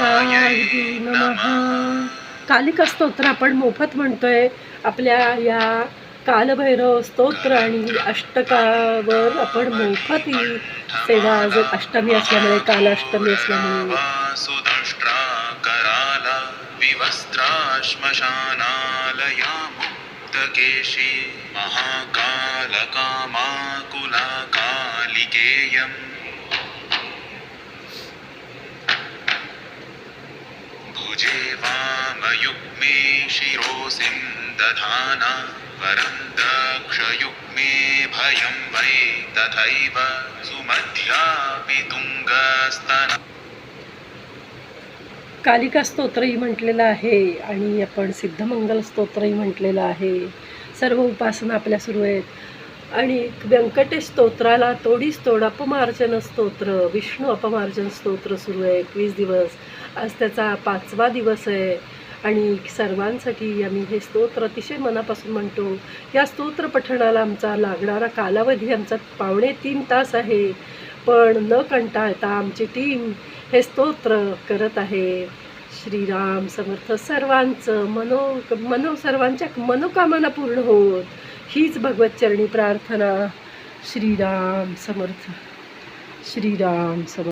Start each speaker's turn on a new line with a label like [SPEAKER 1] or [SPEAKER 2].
[SPEAKER 1] नमः. कालिका स्तोत्र आपण मोफत म्हणतोय आपल्या या कालभैरव स्तोत्र आणि अष्टकावर आपण मोफत. ही सेवा आज अष्टमी असल्यामुळे काल अष्टमी असल्यामुळे
[SPEAKER 2] कराला विवस्त्रा श्मशानालया महाकालकामाकुला कालिकेयम् भुजे वामयुग्मे शिरोसिं दधाना वरं दक्षयुग्मे भयं वै तथैव सुमध्यापि तुङ्गस्तना
[SPEAKER 1] कालिका स्तोत्रही म्हटलेलं आहे आणि आपण सिद्धमंगल स्तोत्रही म्हटलेलं आहे. सर्व उपासना आपल्या सुरू आहेत. आणि व्यंकटेश स्तोत्राला तोडीस तोड अपमार्जन स्तोत्र विष्णू अपमार्जन स्तोत्र सुरू आहे एकवीस दिवस. आज त्याचा पाचवा दिवस आहे. आणि सर्वांसाठी आम्ही हे स्तोत्र अतिशय मनापासून म्हणतो या स्तोत्र पठणाला आमचा लागणारा कालावधी आमचा पावणे तीन तास आहे. पण न कंटाळता आमची टीम हे स्तोत्र करत आहे. श्रीराम समर्थ सर्वांचं मनो मनो सर्वांच्या मनोकामना पूर्ण होत. हीच भगवतचरणी प्रार्थना. श्रीराम समर्थ. श्रीराम समर्थ.